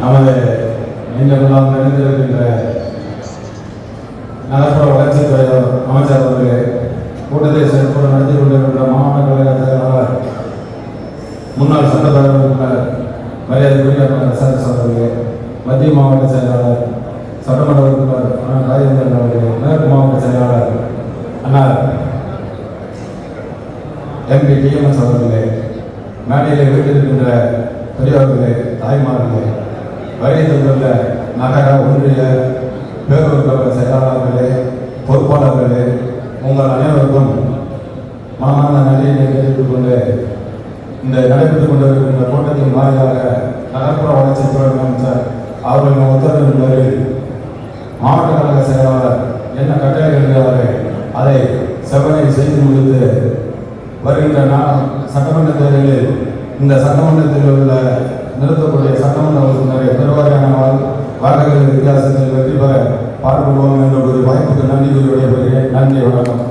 நமது நீண்டெல்லாம் நிறைந்திருக்கின்ற நகர்ப்புற வளர்ச்சித்துறை அமைச்சர் அவர்களே கூட்டத்தை சிறப்பு நடத்தி கொண்டிருக்கின்ற மாவட்ட கழக செயலாளர் முன்னாள் சட்டப்பேரவை உறுப்பினர் மரியாதைக்குரிய அண்ணன் எஸ்ஆர்எஸ் அவர்களே மத்திய மாவட்ட செயலாளர் சட்டமன்ற உறுப்பினர் அண்ணா ராஜேந்திரன் அவர்களே மேற்கு மாவட்ட செயலாளர் அண்ணா எம்பி டிஎம்எஸ் அவர்களே மேடையிலே வீட்டிருக்கின்ற பெரியவர்களே தாய்மார்கள் வருகை தந்துள்ள நகர ஒன்றிய பேரூர் கழக செயலாளர்களே பொறுப்பாளர்களே உங்கள் அனைவருக்கும் மனமார்ந்த நிலையை தெரிவித்துக் கொண்டு இந்த நடைபெற்றுக் கொண்டிருக்கின்ற கூட்டத்தின் வாயிலாக நகர்ப்புற வளர்ச்சித்துறை அமைச்சர் அவர்களின் உத்தரவின் பேரில் மாவட்ட கழக செயலாளர் என்ன கட்டளை எழுதினாரே அதை செவ்வனை செய்து முடித்து வருகின்ற நான் சட்டமன்ற தேர்தலில் இந்த சட்டமன்றத்தில் உள்ள நிறுத்தக்கூடிய சட்டமன்ற பெருவாரியான வாக்கு- வித்தியாசத்தில் வெற்றி பெற பாடுபடுவோம் என்ற ஒரு வாய்ப்புக்கு நன்றி கூறி விடைபெறுகிறேன். நன்றி வணக்கம்.